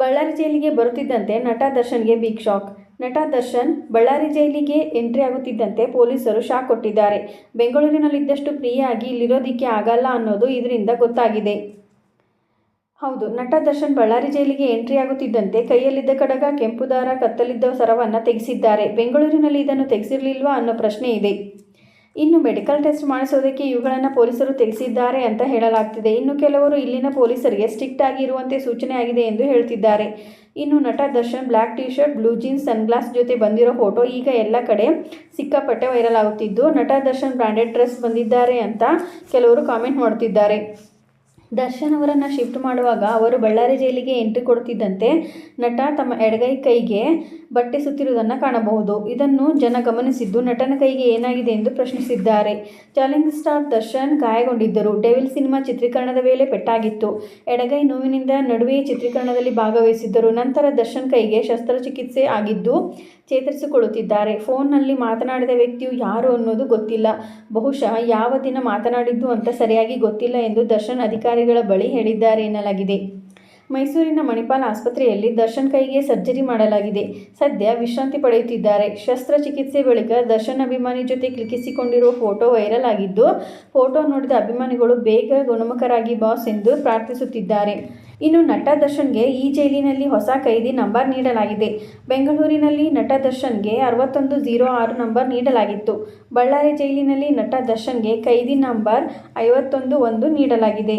ಬಳ್ಳಾರಿ ಜೈಲಿಗೆ ಬರುತ್ತಿದ್ದಂತೆ ನಟ ದರ್ಶನ್ಗೆ ಬಿಗ್ ಶಾಕ್ ನಟ ದರ್ಶನ್ ಬಳ್ಳಾರಿ ಜೈಲಿಗೆ ಎಂಟ್ರಿ ಆಗುತ್ತಿದ್ದಂತೆ ಪೊಲೀಸರು ಶಾಕ್ ಕೊಟ್ಟಿದ್ದಾರೆ. ಬೆಂಗಳೂರಿನಲ್ಲಿದ್ದಷ್ಟು ಫ್ರೀಯಾಗಿ ಇಲ್ಲಿರೋದಿಕ್ಕೆ ಆಗಲ್ಲ ಅನ್ನೋದು ಇದರಿಂದ ಗೊತ್ತಾಗಿದೆ. ಹೌದು, ನಟ ದರ್ಶನ್ ಬಳ್ಳಾರಿ ಜೈಲಿಗೆ ಎಂಟ್ರಿ ಆಗುತ್ತಿದ್ದಂತೆ ಕೈಯಲ್ಲಿದ್ದ ಕಡಗ, ಕೆಂಪು ದಾರ, ಕತ್ತಲಿದ್ದ ಸರವನ್ನು ತೆಗೆಸಿದ್ದಾರೆ. ಬೆಂಗಳೂರಿನಲ್ಲಿ ಇದನ್ನು ತೆಗೆಸಿರಲಿಲ್ವಾ ಅನ್ನೋ ಪ್ರಶ್ನೆ ಇದೆ. ಇನ್ನು ಮೆಡಿಕಲ್ ಟೆಸ್ಟ್ ಮಾಡಿಸೋದಕ್ಕೆ ಇವುಗಳನ್ನು ಪೊಲೀಸರು ತಿಳಿಸಿದ್ದಾರೆ ಅಂತ ಹೇಳಲಾಗ್ತಿದೆ. ಇನ್ನು ಕೆಲವರು ಇಲ್ಲಿನ ಪೊಲೀಸರಿಗೆ ಸ್ಟ್ರಿಕ್ಟ್ ಆಗಿ ಇರುವಂತೆ ಸೂಚನೆ ಆಗಿದೆ ಎಂದು ಹೇಳ್ತಿದ್ದಾರೆ. ಇನ್ನು ನಟ Darshan black T shirt blue jeans, sunglass ಜೊತೆ ಬಂದಿರೋ ಫೋಟೋ ಈಗ ಎಲ್ಲ ಕಡೆ ಸಿಕ್ಕಾಪಟ್ಟೆ ವೈರಲ್ ಆಗುತ್ತಿದ್ದು, ನಟ ದರ್ಶನ್ ಬ್ರ್ಯಾಂಡೆಡ್ ಡ್ರೆಸ್ ಬಂದಿದ್ದಾರೆ ಅಂತ ಕೆಲವರು ಕಾಮೆಂಟ್ ಮಾಡ್ತಿದ್ದಾರೆ. ದರ್ಶನ್ ಅವರನ್ನು ಶಿಫ್ಟ್ ಮಾಡುವಾಗ ಅವರು ಬಳ್ಳಾರಿ ಜೈಲಿಗೆ ಎಂಟ್ರಿ ಕೊಡುತ್ತಿದ್ದಂತೆ ನಟ ತಮ್ಮ ಎಡಗೈ ಕೈಗೆ ಬಟ್ಟೆ ಸುತ್ತಿರುವುದನ್ನು ಕಾಣಬಹುದು. ಇದನ್ನು ಜನ ಗಮನಿಸಿದ್ದು ನಟನ ಕೈಗೆ ಏನಾಗಿದೆ ಎಂದು ಪ್ರಶ್ನಿಸಿದ್ದಾರೆ. ಚಾಲೆಂಜ್ ಸ್ಟಾರ್ ದರ್ಶನ್ ಗಾಯಗೊಂಡಿದ್ದರು. ಡೆವಿಲ್ ಸಿನಿಮಾ ಚಿತ್ರೀಕರಣದ ವೇಳೆ ಪೆಟ್ಟಾಗಿತ್ತು. ಎಡಗೈ ನೋವಿನಿಂದ ನಡುವೆ ಚಿತ್ರೀಕರಣದಲ್ಲಿ ಭಾಗವಹಿಸಿದ್ದರು. ನಂತರ ದರ್ಶನ್ ಕೈಗೆ ಶಸ್ತ್ರಚಿಕಿತ್ಸೆ ಆಗಿದ್ದು ಚೇತರಿಸಿಕೊಳ್ಳುತ್ತಿದ್ದಾರೆ. ಫೋನ್ನಲ್ಲಿ ಮಾತನಾಡಿದ ವ್ಯಕ್ತಿಯು ಯಾರು ಅನ್ನೋದು ಗೊತ್ತಿಲ್ಲ. ಬಹುಶಃ ಯಾವ ದಿನ ಮಾತನಾಡಿದ್ದು ಅಂತ ಸರಿಯಾಗಿ ಗೊತ್ತಿಲ್ಲ ಎಂದು ದರ್ಶನ್ ಅಧಿಕಾರಿಗಳ ಬಳಿ ಹೇಳಿದ್ದಾರೆ ಎನ್ನಲಾಗಿದೆ. ಮೈಸೂರಿನ ಮಣಿಪಾಲ್ ಆಸ್ಪತ್ರೆಯಲ್ಲಿ ದರ್ಶನ್ ಕೈಗೆ ಸರ್ಜರಿ ಮಾಡಲಾಗಿದೆ. ಸದ್ಯ ವಿಶ್ರಾಂತಿ ಪಡೆಯುತ್ತಿದ್ದಾರೆ. ಶಸ್ತ್ರಚಿಕಿತ್ಸೆ ಬಳಿಕ ದರ್ಶನ್ ಅಭಿಮಾನಿ ಜೊತೆ ಕ್ಲಿಕ್ಕಿಸಿಕೊಂಡಿರುವ ಫೋಟೋ ವೈರಲ್ ಆಗಿದ್ದು, ಫೋಟೋ ನೋಡಿದ ಅಭಿಮಾನಿಗಳು ಬೇಗ ಗುಣಮುಖರಾಗಿ ಬಾಸ್ ಎಂದು ಪ್ರಾರ್ಥಿಸುತ್ತಿದ್ದಾರೆ. ಇನ್ನು ನಟ ದರ್ಶನ್ಗೆ ಈ ಜೈಲಿನಲ್ಲಿ ಹೊಸ ಕೈದಿ ನಂಬರ್ ನೀಡಲಾಗಿದೆ. ಬೆಂಗಳೂರಿನಲ್ಲಿ ನಟ ದರ್ಶನ್ಗೆ ಅರವತ್ತೊಂದು ಜೀರೋ ಆರು ನಂಬರ್ ನೀಡಲಾಗಿತ್ತು. ಬಳ್ಳಾರಿ ಜೈಲಿನಲ್ಲಿ ನಟ ದರ್ಶನ್ಗೆ ಕೈದಿ ನಂಬರ್ ಐವತ್ತೊಂದು ಒಂದು ನೀಡಲಾಗಿದೆ.